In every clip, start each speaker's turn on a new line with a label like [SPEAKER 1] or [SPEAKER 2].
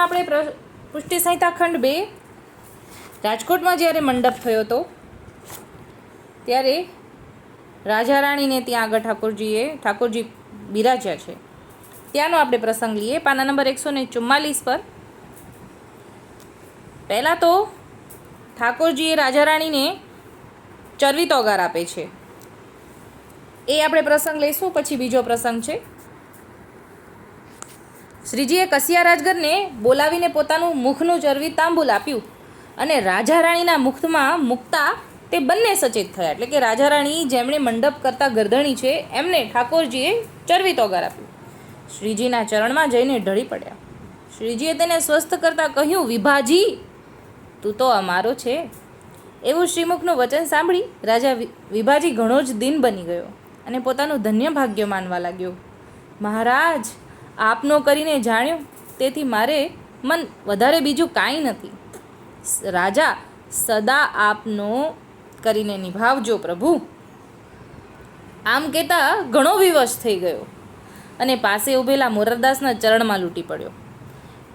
[SPEAKER 1] આપણે પુષ્ટિ સંહિતા ખંડ બે, રાજકોટમાં જ્યારે મંડપ થયો હતો, ત્યારે રાજા રાણીને ત્યાં આગળ ઠાકોરજીએ, ઠાકોરજી બિરાજ્યા છે. ત્યાંનો આપણે પ્રસંગ લઈએ. પાના નંબર એકસો ને ચુમ્માલીસ પર. પહેલાં તો ઠાકોરજીએ રાજા રાણીને ચરવી તોગાર આપે છે. એ આપણે પ્રસંગ લઈશું, પછી બીજો પ્રસંગ છે. શ્રીજીએ કસિયા રાજગરને બોલાવીને પોતાનું મુખનું ચરવી તાંબુલ આપ્યું અને રાજા રાણીના મુખમાં મૂકતા તે બંને સચેત થયા. એટલે કે રાજા રાણી જેમણે મંડપ કરતા ગરદણી છે, એમને ઠાકોરજીએ ચરવી તોગાર આપ્યું. શ્રીજીના ચરણમાં જઈને ઢળી પડ્યા. શ્રીજીએ તેને સ્વસ્થ કરતાં કહ્યું, વિભાજી, તું તો અમારો છે. એવું શ્રીમુખનું વચન સાંભળી રાજા વિભાજી ઘણો જ દિન બની ગયો અને પોતાનું ધન્ય ભાગ્ય માનવા લાગ્યો. મહારાજ આપનો કરીને જાણ્યું, તેથી મારે મન વધારે બીજું કાંઈ નથી. રાજા, સદા આપનો કરીને નિભાવજો પ્રભુ. આમ કહેતા ઘણો વિવશ થઈ ગયો અને પાસે ઊભેલા મોરારદાસના ચરણમાં લૂંટી પડ્યો.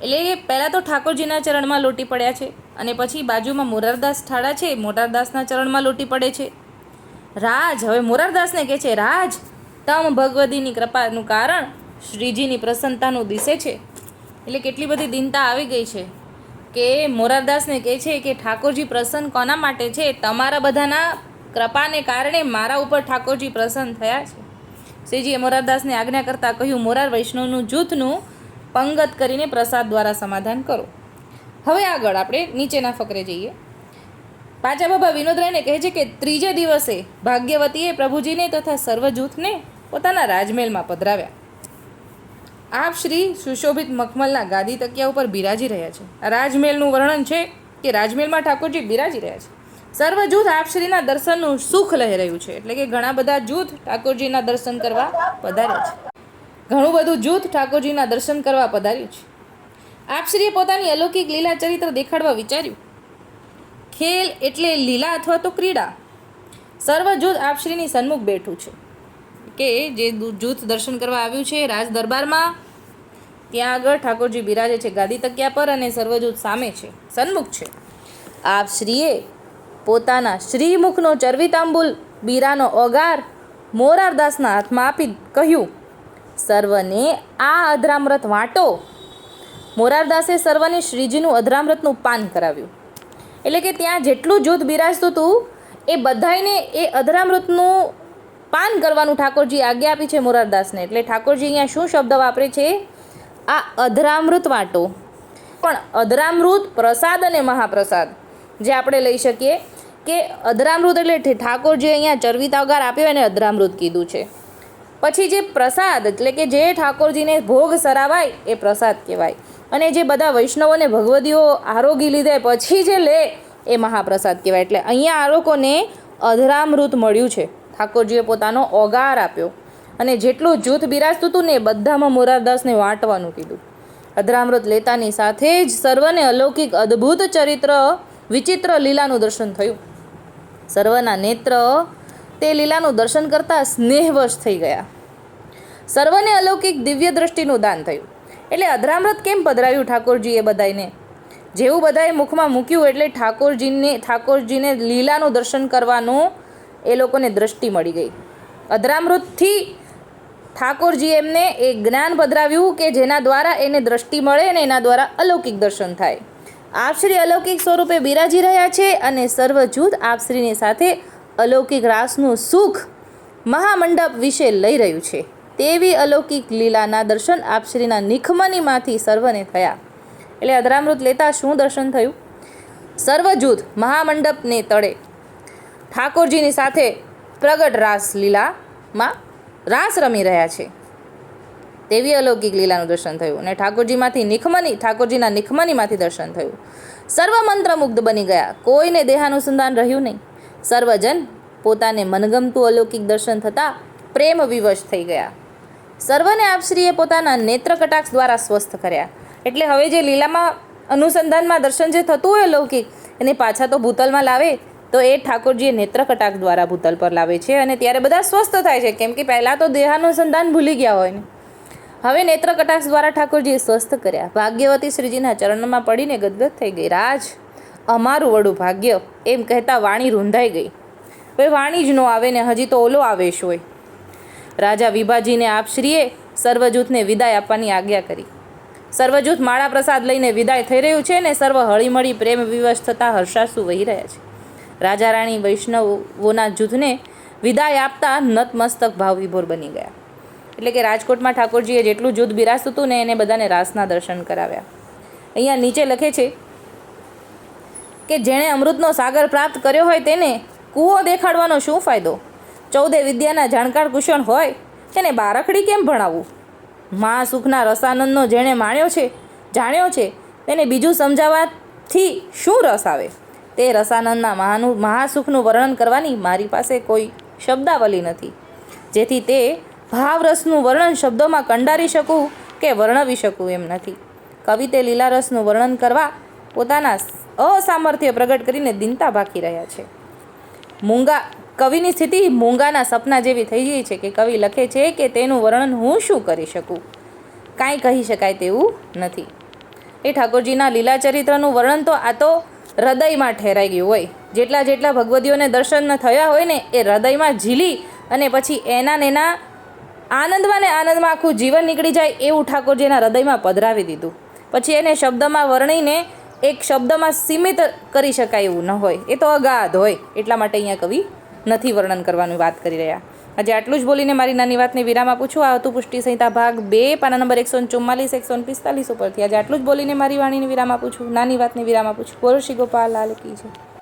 [SPEAKER 1] એટલે એ પહેલાં તો ઠાકોરજીના ચરણમાં લૂંટી પડ્યા છે અને પછી બાજુમાં મોરારદાસ ઠાડા છે મોરારદાસના ચરણમાં લૂંટી પડે છે. રાજ, હવે મોરારદાસને કહે છે, રાજ, તમ ભગવતીની કૃપાનું કારણ શ્રીજીની પ્રસન્નતાનું દિશે છે. એટલે કેટલી બધી દિનતા આવી ગઈ છે કે મોરારદાસને કહે છે કે ઠાકોરજી પ્રસન્ન કોના માટે છે? તમારા બધાના કૃપાને કારણે મારા ઉપર ઠાકોરજી પ્રસન્ન થયા છે. શ્રીજીએ મોરારદાસને આજ્ઞા કરતાં કહ્યું, મોરાર વૈષ્ણવનું જૂથનું પંગત કરીને પ્રસાદ દ્વારા સમાધાન કરો. હવે આગળ આપણે નીચેના ફકરે જઈએ. પાચા બાબા વિનોદરાયને કહે છે કે ત્રીજે દિવસે ભાગ્યવતીએ પ્રભુજીને તથા સર્વ જૂથને પોતાના રાજમહેલમાં પધરાવ્યા. આપ શ્રી સુશોભિત મખમલના ગાદી તકિયા ઉપર બિરાજી રહ્યા છે. રાજમહેલનું વર્ણન છે કે રાજમહેલમાં ઠાકોરજી બિરાજી રહ્યા છે. સર્વ જૂથ આપશ્રીના દર્શનનું સુખ લઈ રહ્યું છે. એટલે કે ઘણા બધા જૂથ ઠાકોરજીના દર્શન કરવા પધાર્યા છે. ઘણું બધું જૂથ ઠાકોરજીના દર્શન કરવા પધાર્યું છે. આપશ્રીએ પોતાની અલૌકિક લીલા ચરિત્ર દેખાડવા વિચાર્યું? ખેલ એટલે લીલા અથવા તો ક્રીડા? સર્વ જૂથ આપશ્રીની સન્મુખ બેઠું છે. કે જે જૂથ દર્શન કરવા આવ્યું છે રાજ દરબારમાં, ત્યાં આગળ ઠાકોરજી બિરાજે છે ગાદી તકિયા પર અને સર્વજૂથ સામે છે. સન્મુખ છે. આપ શ્રીએ પોતાના શ્રીમુખનો ચરવી તાંબુલ બીરાનો ઓગાર મોરારદાસના હાથમાં આપી કહ્યું, સર્વને આ અધરામૃત વાંટો. મોરારદાસે સર્વને શ્રીજીનું અધરામૃતનું પાન કરાવ્યું. એટલે કે ત્યાં જેટલું જૂથ બિરાજતું હતું એ બધાયને એ અધરામૃતનું પાન કરવાનું ઠાકોરજી આજ્ઞા આપી છે મોરારદાસને. એટલે ઠાકોરજી અહીંયા શું શબ્દ વાપરે છે? આ અધરામૃત વાટો. પણ અધરામૃત પ્રસાદ અને મહાપ્રસાદ, જે આપણે લઈ શકીએ કે અધરામૃત એટલે ઠાકોરજી અહીંયા ચરવી તાવગાર આપ્યો એને અધરામૃત કીધું છે. પછી જે પ્રસાદ, એટલે કે જે ઠાકોરજીને ભોગ સરાવાય એ પ્રસાદ કહેવાય. અને જે બધા વૈષ્ણવોને ભગવદીઓ આરોગી લીધે પછી જે લે એ મહાપ્રસાદ કહેવાય. એટલે અહીંયા આ લોકોને અધરામૃત મળ્યું છે. ઠાકોરજીએ પોતાનો ઓગાર આપ્યો અને જેટલું જૂથ બિરાજતું હતું ને બધામાં મોરારદાસને વાંટવાનું કીધું. અધરામૃત લેતાની સાથે જ સર્વને અલૌકિક અદ્ભુત ચરિત્ર, વિચિત્ર લીલાનું દર્શન થયું. સર્વના નેત્ર તે લીલાનું દર્શન કરતાં સ્નેહવશ થઈ ગયા. સર્વને અલૌકિક દિવ્ય દ્રષ્ટિનું દાન થયું. એટલે અધરામૃત કેમ પધરાવ્યું ઠાકોરજીએ બધાયને? જેવું બધાએ મુખમાં મૂક્યું એટલે ઠાકોરજીને ઠાકોરજીને લીલાનું દર્શન કરવાનું એ લોકોને દ્રષ્ટિ મળી ગઈ. અધરામૃતથી ઠાકોરજી એમને એ જ્ઞાન પધરાવ્યું કે જેના દ્વારા એને દ્રષ્ટિ મળે અને એના દ્વારા અલૌકિક દર્શન થાય. આપશ્રી અલૌકિક સ્વરૂપે બિરાજી રહ્યા છે અને સર્વ જૂથ આપશ્રીની સાથે અલૌકિક રાસનું સુખ મહામંડપ વિશે લઈ રહ્યું છે. તેવી અલૌકિક લીલાના દર્શન આપશ્રીના નિખમનીમાંથી સર્વને થયા. એટલે અધરામૃત લેતા શું દર્શન થયું? સર્વ જૂથ મહામંડપને તળે. ઠાકોરજીની સાથે પ્રગટ રાસ લીલામાં રાસ રમી રહ્યા છે. તેવી અલૌકિક લીલાનું દર્શન થયું અને ઠાકોરજીમાંથી નિખમની, ઠાકોરજીના નિખમનીમાંથી દર્શન થયું. સર્વ મંત્રમુગ્ધ બની ગયા. કોઈને દેહાનુસંધાન રહ્યું નહીં. સર્વજન પોતાને મનગમતું અલૌકિક દર્શન થતાં પ્રેમ વિવશ થઈ ગયા. સર્વને આપશ્રીએ પોતાના નેત્ર કટાક્ષ દ્વારા સ્વસ્થ કર્યા. એટલે હવે જે લીલામાં અનુસંધાનમાં દર્શન જે થતું હોય લૌકિક એને પાછા તો ભૂતલમાં લાવે તો એ ઠાકોરજીએ નેત્ર કટાક દ્વારા ભૂતલ પર લાવે છે અને ત્યારે બધા સ્વસ્થ થાય છે. કેમ કે પહેલાં તો દેહાનુસંધાન ભૂલી ગયા હોય ને. હવે નેત્ર કટાક્ષ દ્વારા ઠાકોરજીએ સ્વસ્થ કર્યા. ભાગ્યવતી શ્રીજીના ચરણમાં પડીને ગદગદ થઈ ગઈ. રાજ, અમારું વડું ભાગ્ય. એમ કહેતા વાણી રૂંધાઈ ગઈ. હવે વાણી જ ન આવે ને હજી તો ઓલો આવેશ હોય. રાજા વિભાજીને આપશ્રીએ સર્વજૂથને વિદાય આપવાની આજ્ઞા કરી. સર્વજૂથ માળા પ્રસાદ લઈને વિદાય થઈ રહ્યું છે ને સર્વ હળીમળી પ્રેમ વિવશ થતાં હર્ષાસુ વહી રહ્યા છે. રાજા રાણી વૈષ્ણવોના જૂથને વિદાય આપતા નતમસ્તક ભાવ વિભોર બની ગયા. એટલે કે રાજકોટમાં ઠાકોરજીએ જેટલું જૂથ બિરાજતું હતું ને એને બધાને રાસના દર્શન કરાવ્યા. અહીંયા નીચે લખે છે કે જેણે અમૃતનો સાગર પ્રાપ્ત કર્યો હોય તેને કૂવો દેખાડવાનો શું ફાયદો? ચૌદે વિદ્યાના જાણકાર કુશળ હોય તેને બારખડી કેમ ભણાવવું? મા સુખના રસાનંદનો જેણે માણ્યો છે, જાણ્યો છે, તેને બીજું સમજાવવાથી શું રસ આવે? તે રસાનંદના મહાનું, મહાસુખનું વર્ણન કરવાની મારી પાસે કોઈ શબ્દાવલી નથી. જેથી તે ભાવરસનું વર્ણન શબ્દોમાં કંડારી શકું કે વર્ણવી શકું એમ નથી. કવિ તે લીલારસનું વર્ણન કરવા પોતાના અસામર્થ્ય પ્રગટ કરીને દિનતા ભાકી રહ્યા છે. મૂંગા, કવિની સ્થિતિ મૂંગાના સપના જેવી થઈ ગઈ છે કે કવિ લખે છે કે તેનું વર્ણન હું શું કરી શકું? કાંઈ કહી શકાય તેવું નથી. એ ઠાકોરજીના લીલા ચરિત્રનું વર્ણન તો આ તો હૃદયમાં ઠેરાઈ ગયું હોય. જેટલા જેટલા ભગવદીઓને દર્શન થયા હોય ને, એ હૃદયમાં ઝીલી અને પછી એના એના આનંદમાં ને આનંદમાં આખું જીવન નીકળી જાય એવું ઠાકોરજીના હૃદયમાં પધરાવી દીધું. પછી એને શબ્દમાં વર્ણીને એક શબ્દમાં સીમિત કરી શકાય એવું ન હોય. એ તો અગાધ હોય, એટલા માટે અહીંયા કવિ નથી વર્ણન કરવાની વાત કરી રહ્યા. આજે આટલું જ બોલીને મારી નાની વાતને વિરામ આપું છું. આ હતું પુષ્ટિ સંહિતા ભાગ બે, પાના નંબર એકસો ચુમ્માલીસ એકસો પિસ્તાલીસ ઉપરથી. આજે આટલું જ બોલીને મારી વાણીને વિરામ આપું છું. નાની વાતને વિરામ આપું છું. બોલો શ્રી ગોપાલ લાલ કી છે